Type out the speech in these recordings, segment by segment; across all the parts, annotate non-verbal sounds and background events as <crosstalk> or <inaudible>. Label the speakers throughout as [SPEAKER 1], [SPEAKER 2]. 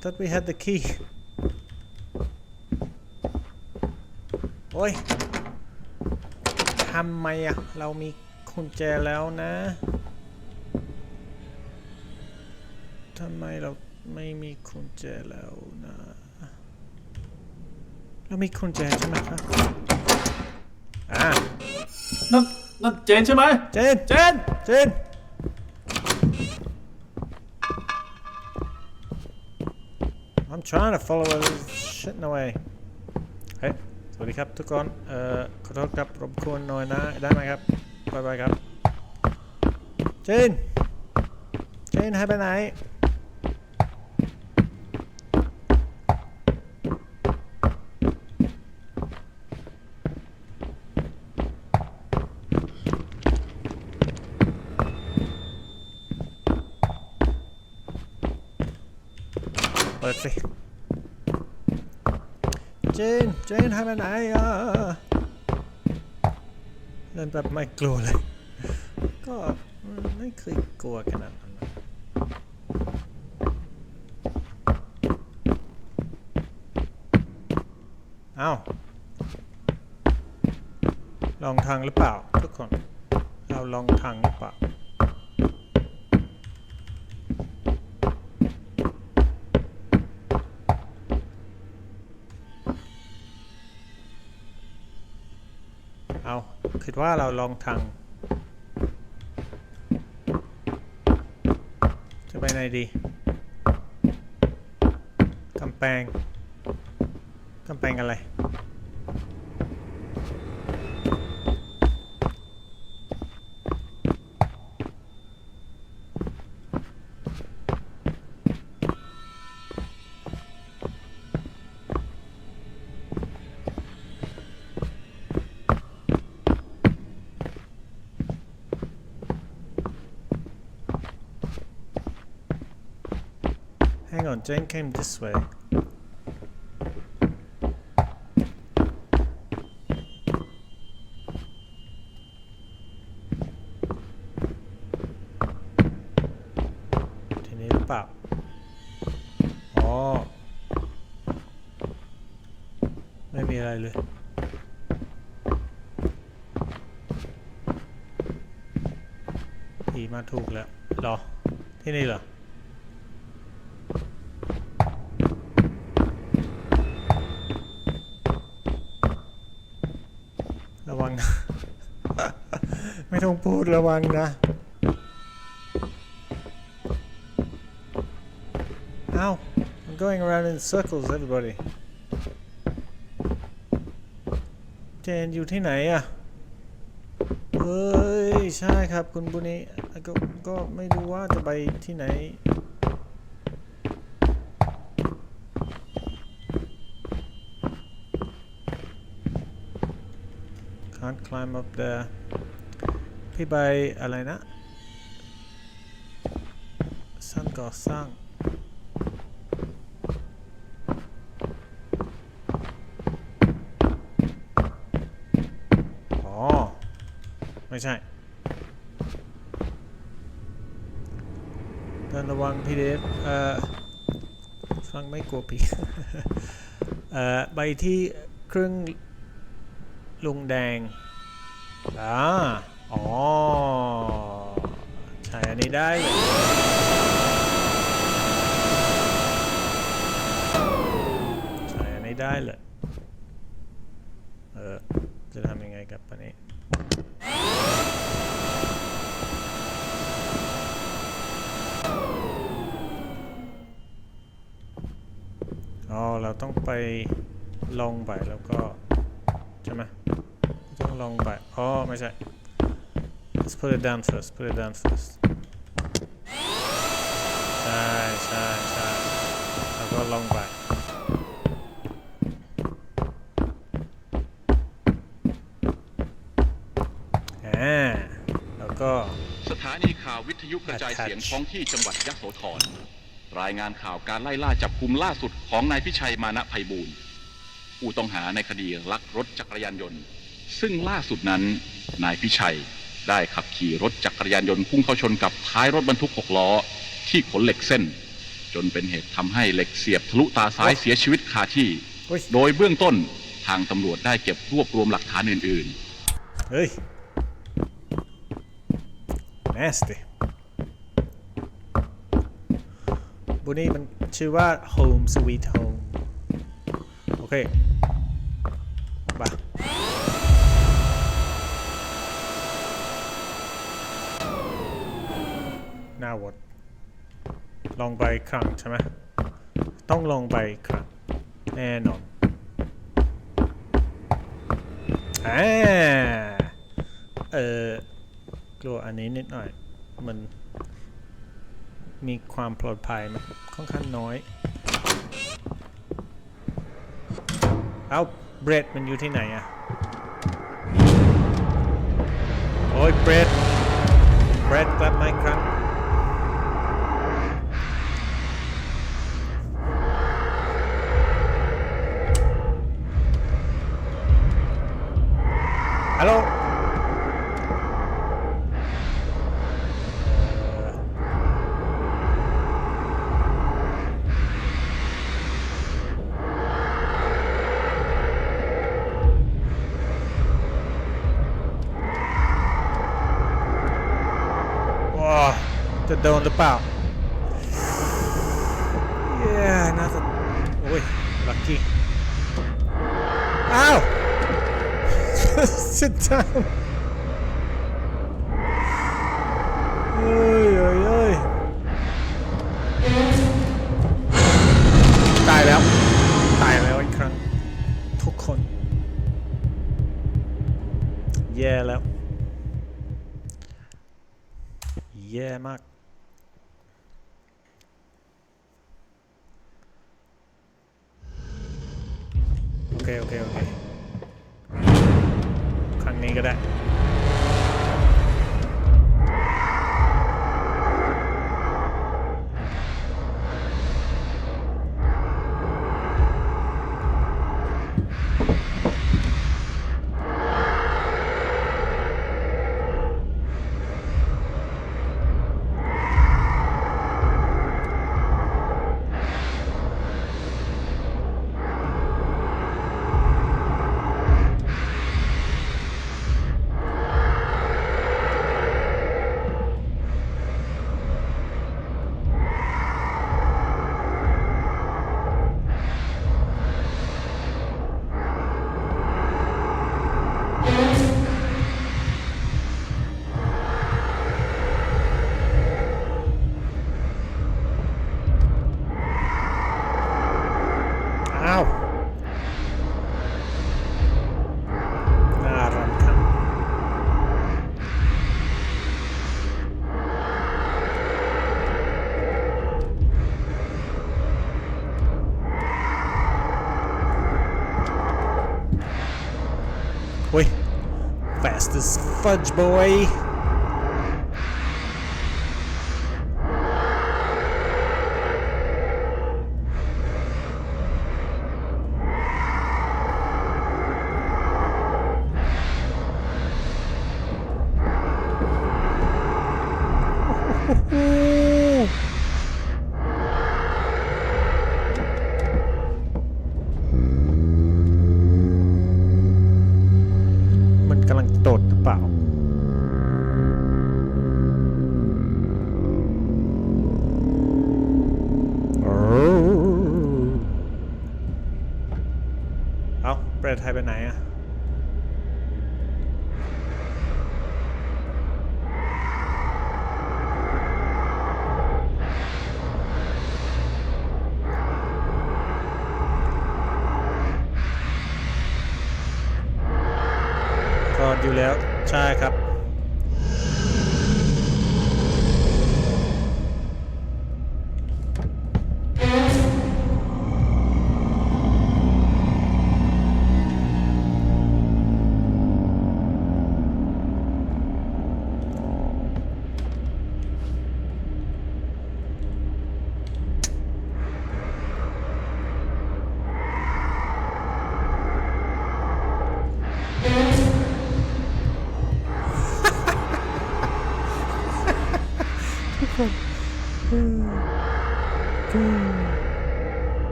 [SPEAKER 1] thought we had the key โอ้ยทำไมอะเรามีกุญแจแล้วนะทำไมเราไม่มีกุญแจแล้วนะ เรามีกุญแจใช่ไหมครับอ่า
[SPEAKER 2] นั่นนั่นเจนใช่ไหม
[SPEAKER 1] เจน
[SPEAKER 2] เจน
[SPEAKER 1] เจน I'm trying to follow all this shit in the way เฮ้ยสวัสดีครับทุกคนเอ่อขอโทษครับรบกวนหน่อยนะได้ไหมครับบายบายครับเจนเจนหายไปไหน ปิดสิ เจน เจนหายไปไหนอะเล่นแบบไม่กลัวเลย ก็ไม่เคยกลัวขนาดนั้นเอ้า ลองทางหรือเปล่าทุกคน เราลองทางหรือเปล่า เอา คิดว่าเราลองทางจะไปไหนดีกำแพงกำแพงอะไร Jane came this way. Thì này nó bảo Ồ ไม่มีอะไรเลยผีมาถูกแล้วเหรอ ที่นี่เหรอ ระวังนะ ไม่ ต้องพูดระวังนะเอา I'm going around in circles everybody เจนอยู่ที่ไหนอะเฮ้ย ใช่ครับคุณบุนีก็ก็ไม่รู้ว่าจะไปที่ไหน can't climb up there พี่ใบอะไรนะ สร้างก่อสร้างอ๋อไม่ใช่เดินระวังพี่เดฟเอ่อฟังไม่กลัวผีเอ่อไปที่เครื่องลุงแดงอ่า อ๋อ ใช่อันนี้ได้ ใช่อันนี้ได้เลยเออ จะทำยังไงกับอันนี้อ๋อ เราต้องไปลงไปแล้วก็ ใช่ไหมต้องลองไปอ๋อ ไม่ใช่ let's put it down first put it down first ใช่ใช่ใช่แล้วก็ลองไป อ่า แล้วก็
[SPEAKER 3] สถานีข่าววิทยุกระจายเสียงท้องที่จังหวัดยโสธร รายงานข่าวการไล่ล่าจับกลุ่มล่าสุดของนายพิชัยมานะไพบูลย์ผู้ต้องหาในคดีลักรถจักรยานยนต์ ซึ่งล่าสุดนั้นนายพิชัย ได้ขับขี่รถจักรยานยนต์พุ่งเข้าชนกับท้ายรถบรรทุกหกล้อ ที่ขนเหล็กเส้น จนเป็นเหตุทำให้เหล็กเสียบทะลุตาซ้ายเสียชีวิตคาที่
[SPEAKER 1] อุ้ย
[SPEAKER 3] โดยเบื้องต้นทางตำรวจได้เก็บรวบรวมหลักฐานอื่น ๆ
[SPEAKER 1] เฮ้ย nasty บุนี้มันชื่อว่า home sweet home โอเค 5วลลองไปครั้งใช่ไหมต้องลองไปครั้งแน่นอนอ่าเออกลัวอันนี้นิดหน่อย มันมีความปลอดภัยมันค่อนข้างน้อย เอาเบรดมันอยู่ที่ไหนอะโอ้ยเบรดเบรดกลับมาครั้ง โดนหรือเปล่าเย้น่าจะโอ้ยลัคกี้อ้าว Sit down เอ้ยเอ้ยเอ้ยตายแล้ว ตายแล้วอีกครั้ง ทุกคน แย่แล้ว แย่มาก โอเค โอเค โอเค ครั้งนี้ก็ได้ fudge boy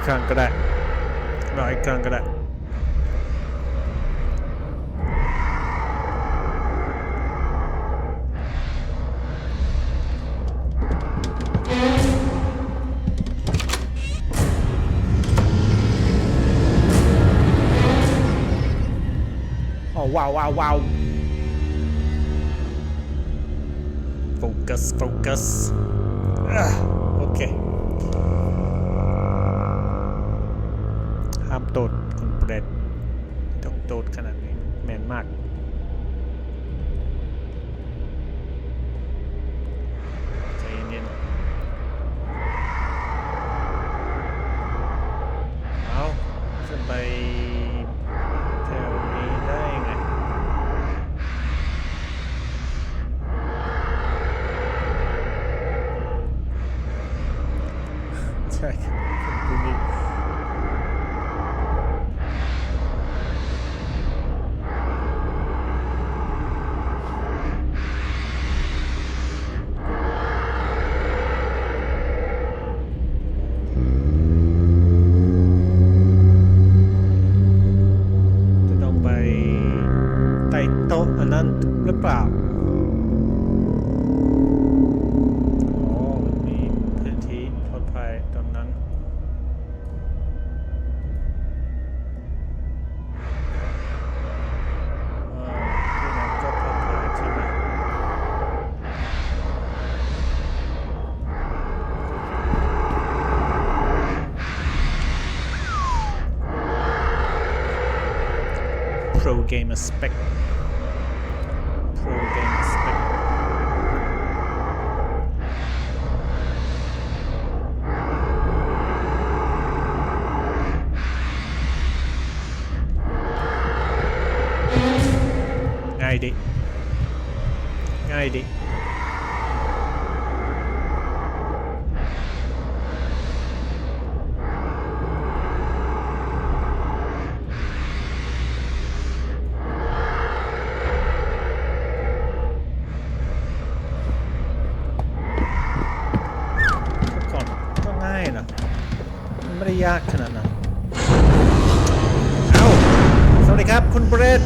[SPEAKER 1] อีกครั้งก็ได้รออีกครั้งก็ได้ Oh, wow, wow, wow. Focus, focus. Ah, okay. ห้ามโดดคุณเปรตต้องโดดขนาดนี้แมนมาก Pro Gamer Spec. Pro Gamer Spec. ง่ ครับคุณเบรด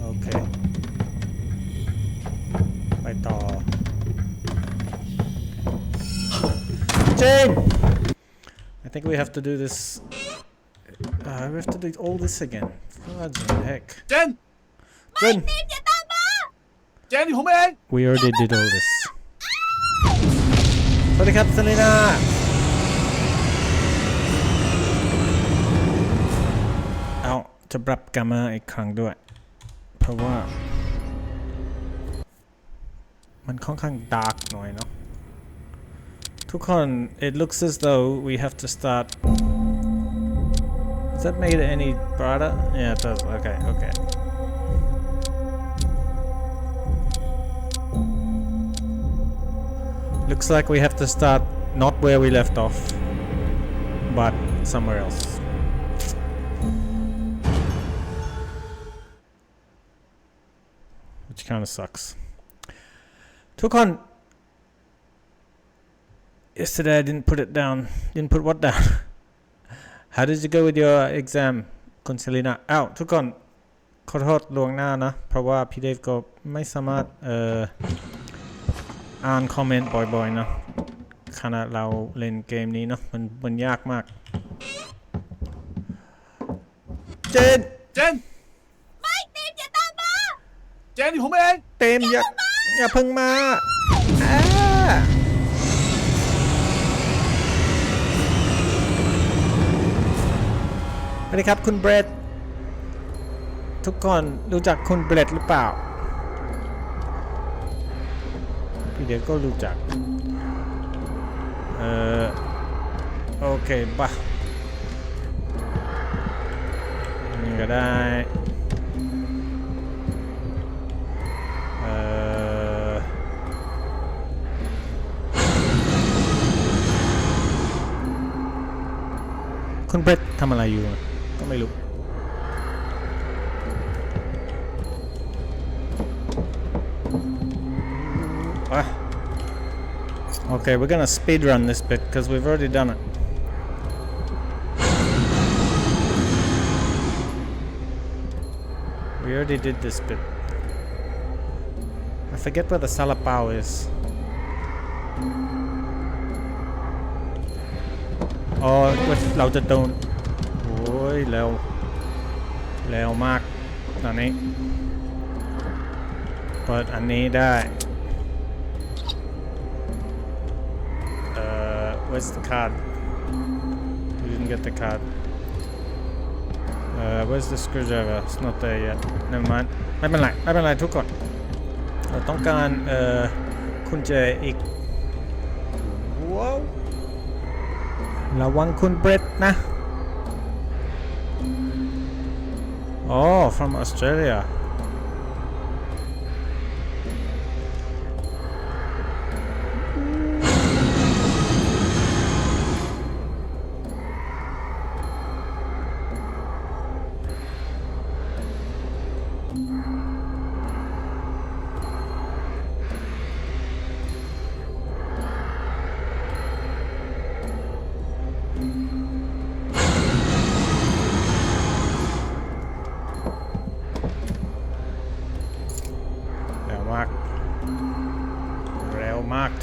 [SPEAKER 1] โอเค ไปต่อ Jane I think we have to do this uh, we have to do all this again what the heck
[SPEAKER 2] เจน
[SPEAKER 1] Jane
[SPEAKER 2] เจนผมเอง
[SPEAKER 1] We already did all this. สวัสดีครับเซเลนา เอาจะปรับกามาอีกครั้งด้วย เพราะว่า มันค่อนข้างดาร์กหน่อยเนาะ ทุกคน it looks as though we have to start Does that make it any brighter? Yeah, it does. Okay, okay. Looks like we have to start not where we left off, but somewhere else. Of sucks. Took on. Yesterday I didn't put it down. Didn't put what down? How did you go with your exam คุณเซลีนาอ้าวทุกคนขอโทษล่วงหน้านะ เพราะว่าพี่เดฟก็ไม่สามารถเอ่ออ่านคอมเมนต์บ่อยๆนะขณะเราเล่นเกมนี้เนอะมันมันยากมาก เจน
[SPEAKER 2] เจน ไม่เต็มอย่าตามมา เจนผมเอง
[SPEAKER 1] เต็มอย่าอย่าเพิ่งมาอ่าสวัสดีครับคุณเบรดทุกคนรู้จักคุณเบรดหรือเปล่า พี่เดียก็รู้จัก เออโอเคป่ะนี่ก็ได้ คุณเบรดทำอะไรอยู่อะก็ไม่รู้ Ah. Okay, we're gonna speed run this bit because we've already done it. We already did this bit. I forget where the Salapao is. Oh, what เราจะโดนโอ้ยเร็วเร็วมากตอนนี้ เปิดอันนี้ได้ Uh, where's the card? We didn't get the card. Uh, where's the screwdriver? It's not there yet. Never mind. ไม่เป็นไรไม่เป็นไรทุกคนเราต้องการเอ่อกุญแจอีกว้าว ระวังคุณเบรดนะ Oh, from Australia.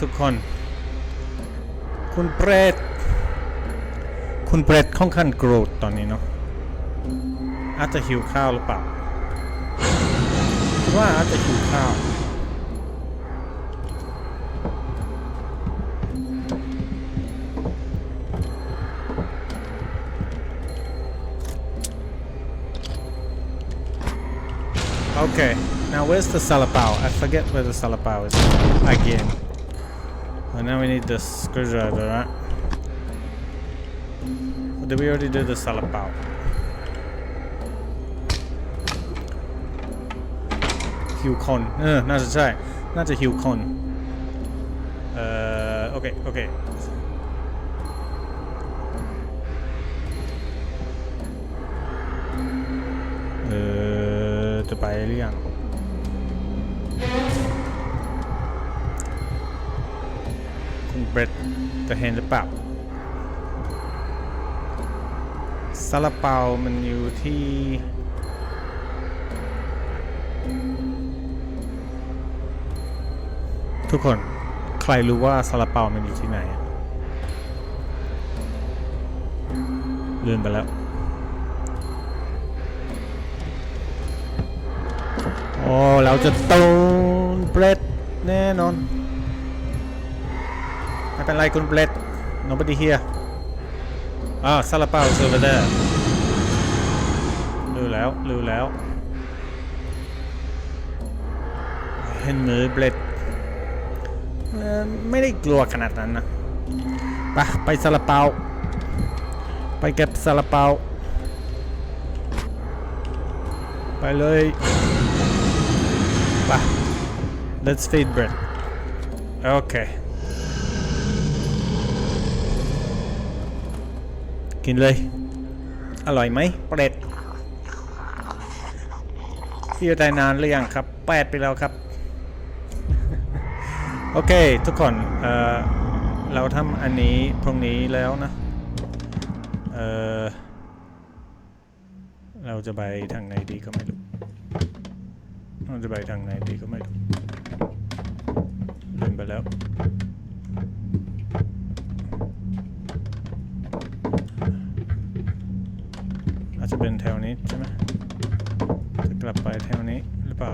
[SPEAKER 1] ทุกคน คุณเปรตคุณเปรตค่อนข้างโกรธตอนนี้เนาะอาจจะหิวข้าวหรือเปล่าว่าอาจจะหิวข้าว Okay, now where's the salapao? I forget where the salapao is again. And now we need the screwdriver, right? Or did we already do the salapao? Hugh Con. เออน่าจะใช่น่าจะ Hugh Con เอ่อโอเคโอเคเออจะไปหรือยัง เบรดจะเห็นหรือเปล่าซาลาเปามันอยู่ที่ทุกคนใครรู้ว่าซาลาเปามันอยู่ที่ไหนลืมไปแล้ว โอ้ เราจะโตนเบรดแน่นอน เป็นไรคุณเบรด nobody here อ่าซาลาเปา is over there รู้แล้วรู้แล้วเห็นมือเบรดเอ่อไม่ได้กลัวขนาดนั้นนะไปไปซาลาเปาไปเก็บซาลาเปาไปเลยไป let's feed bread โอเค กินเลย อร่อยไหมเปรตพี่อยู่ได้นานหรือยังครับแปดไปแล้วครับ โอเค ทุกคนเอ่อเราทำอันนี้พรุ่งนี้แล้วนะเอ่อเราจะไปทางไหนดีก็ไม่รู้เราจะไปทางไหนดีก็ไม่รู้ลืมไปแล้ว จะเป็นแถวนี้ใช่ไหมจะกลับไปแถวนี้หรือเปล่า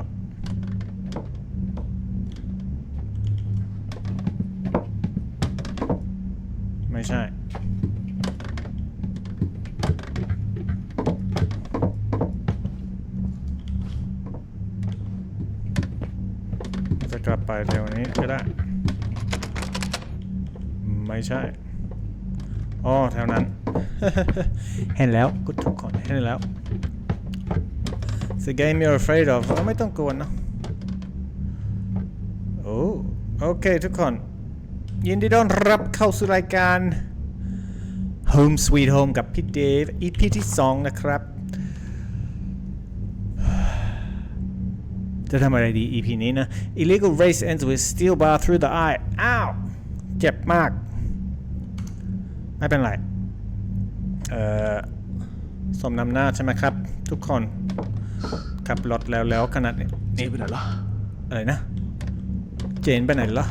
[SPEAKER 1] ไม่ใช่ จะกลับไปแถวนี้ก็ได้ ไม่ใช่ อ๋อแถวนั้น เห็นแล้วกุทุกคนเห็นแล้ว It's a game you're afraid of ไม่ต้องกลัวนะโอ้โอเคทุกคน ยินดีต้อนรับเข้าสู่รายการ Home Sweet Home กับพี่เดฟ EP ที่ 2 นะครับ จะทำอะไรดี EP นี้นะ Illegal race ends with steel bar through the eye อ้าว เจ็บมาก ไม่เป็นไรเอ่อสมนำหน้าใช่ไหมครับ ทุกคนขับรถแล้วแล้วขนาดนี้
[SPEAKER 4] เจ๊ไปไหนล่ะ
[SPEAKER 1] อะไรนะ เจนไปไหนล่ะ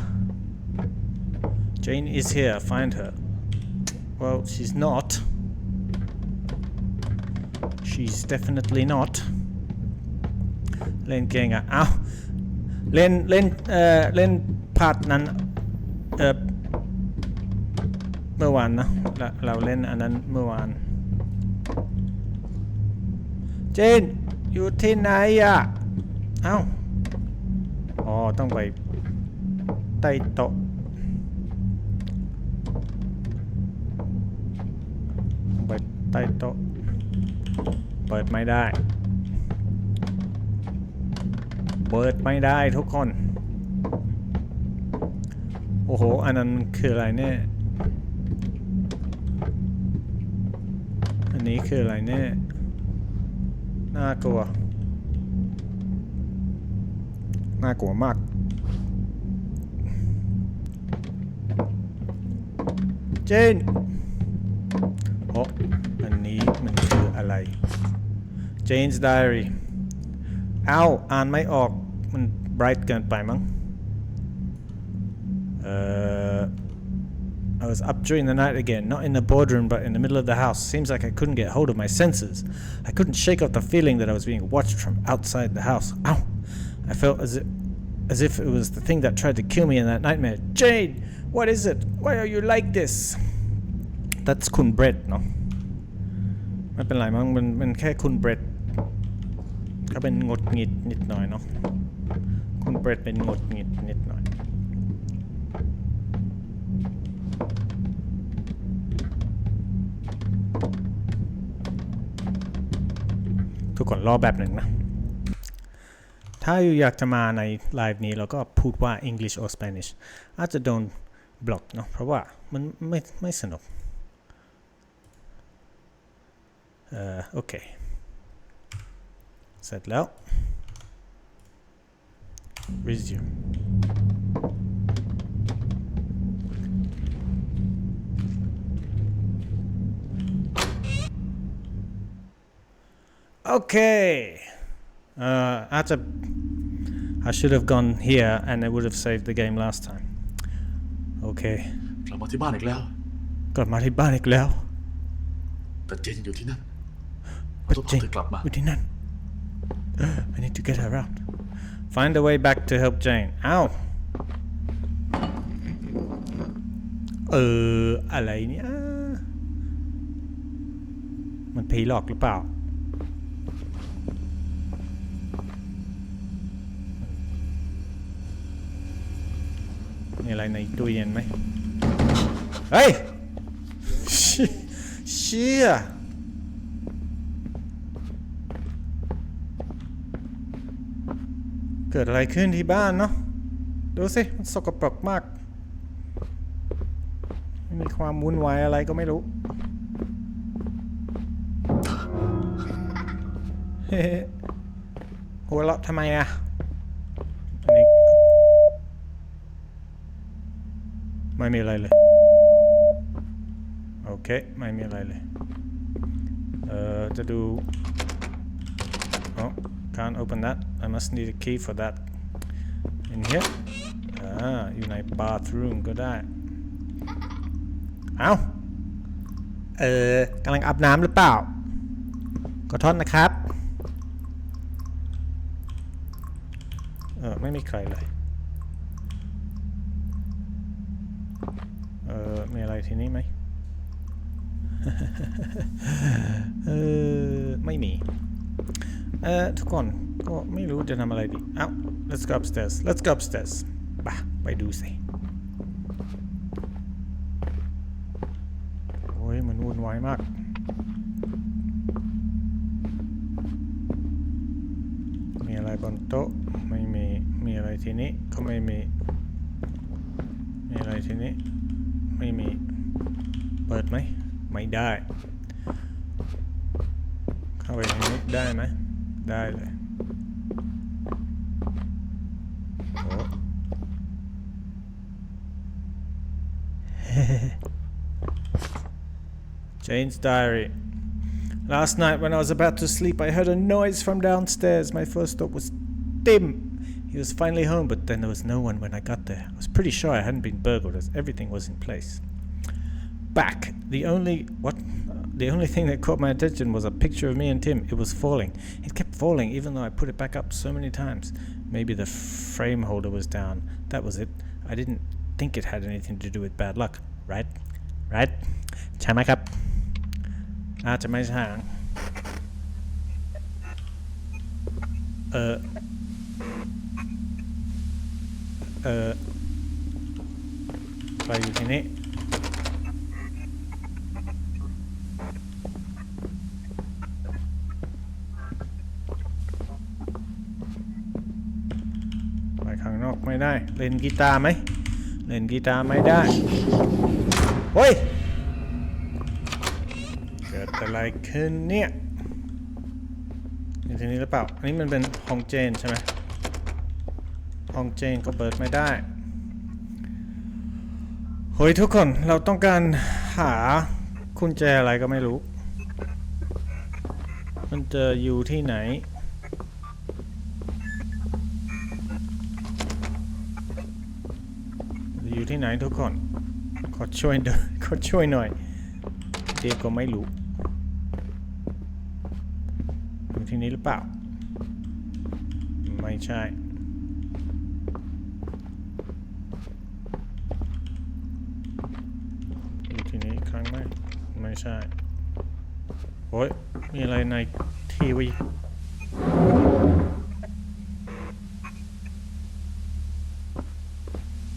[SPEAKER 1] Jane is here find her well she's not she's definitely not เล่นเก่งอะ เอ้าเล่น เล่น เอ่อ เล่นพาร์ทนั้น เมื่อวานนะเราเราเล่นอันนั้นเมื่อวาน เจน อยู่ที่ไหนอะเอ้าอ๋อต้องไปใต้โต๊ะไปใต้โต๊ะ เปิดไม่ได้ เปิดไม่ได้ทุกคน โอ้โห อันนั้นคืออะไรเนี่ย อันนี้คืออะไรเนี่ยน่ากลัว น่ากลัวมาก เจนโออันนี้มันคืออะไร Jane's Diary เอ้าอ่านไม่ออก มัน bright เกินไปมั้ง เอ่อ I was up during the night again, not in the boardroom, but in the middle of the house. Seems like I couldn't get hold of my senses. I couldn't shake off the feeling that I was being watched from outside the house. Ow! I felt as if, as if it was the thing that tried to kill me in that nightmare. Jane, what is it? Why are you like this? That's คุณเบรดเนาะไม่เป็นไรมั้งมันมันแค่คุณเบรดก็เป็นงดหงิดนิดหน่อยเนาะคุณเบรดเป็นงดหงิดนิดหน่อย ทุกคนรอแบบหนึ่งนะ ถ้าอยู่อยากจะมาในไลฟ์นี้เราก็พูดว่า English or Spanish อาจจะโดนบล็อกเนาะเพราะว่ามันไม่ไม่สนุกเอ่อโอเค เสร็จแล้ว resume โอเคเอ่ออาจจะ I should have gone here and it would have saved the game last time โอเค
[SPEAKER 4] กลับมาที่บ้านอีกแล้ว
[SPEAKER 1] กลับมาที่บ้านอีกแล้ว
[SPEAKER 4] แต่เจนยังอยู่ที่นั่นเราต้องพาเธอกลับมา
[SPEAKER 1] อยู่ที่นั่น I need to get her out find a way back to help Jane อ้าวเออ อะไรเนี่ย มันผีหลอกหรือเปล่า อะไรในตู้เย็นไหมเฮ้ยเชี่ยเกิดอะไรขึ้นที่บ้านเนาะดูสิ มันสกปรกมาก ไม่มีความวุ่นวายอะไรก็ไม่รู้เฮ้หัวเราะทำไมอะอันนี้ ไม่มีอะไรเลย โอเค ไม่มีอะไรเลย เอ่อ จะดู Oh, can't open that. I must need a key for that. In here? อ่าอยู่ใน bathroom ก็ได้ เอาเออกำลังอาบน้ำหรือเปล่า ขอโทษนะครับ เออ ไม่มีใครเลย เออ มีอะไร ที่นี่ไหมเออไม่มีเอ่อทุกคนก็ไม่รู้จะทำอะไรดีเอา let's go upstairs let's go upstairs ไปไปดูสิโอ้ยมันวุ่นวายมากมีอะไรบนโต๊ะไม่มีมีอะไรทีนี้ก็ไม่มีมีอะไรทีนี้ไม่มี เปิดไหม ไม่ได้ เข้าไปในนี้ได้ไหม ได้เลย โอ้ Jane's <laughs> diary. Last night when I was about to sleep, I heard a noise from downstairs. My first thought was Tim. He was finally home, but then there was no one when I got there. I was pretty sure I hadn't been burgled as everything was in place. Back. The only what? The only thing that caught my attention was a picture of me and Tim. It was falling. It kept falling, even though I put it back up so many times. Maybe the frame holder was down. That was it. I didn't think it had anything to do with bad luck, right? Right? ใช่ไหมครับ อาจจะไม่ใช่เออ เออไปอยู่ที่นี่ ได้เล่นกีตาร์ไหมเล่นกีตาร์ไม่ได้เฮ้ยเกิดอะไรขึ้นเนี่ยอยู่ที่นี่หรือเปล่า อันนี้มันเป็นห้องเจนใช่ไหมห้องเจนก็เปิดไม่ได้เฮ้ยทุกคนเราต้องการหากุญแจอะไรก็ไม่รู้ มันจะอยู่ที่ไหน อยู่ที่ไหนทุกคน ขอช่วยเดขอช่วยหน่อย เด็กก็ไม่รู้ อยู่ที่นี้หรือเปล่า ไม่ใช่ อยู่ที่นี้ครั้งไหมไม่ใช่โอ้ยมีอะไรในทีวี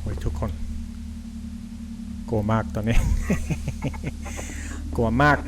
[SPEAKER 1] โอ้ยทุกคน กลัวมากตอนนี้ กลัวมาก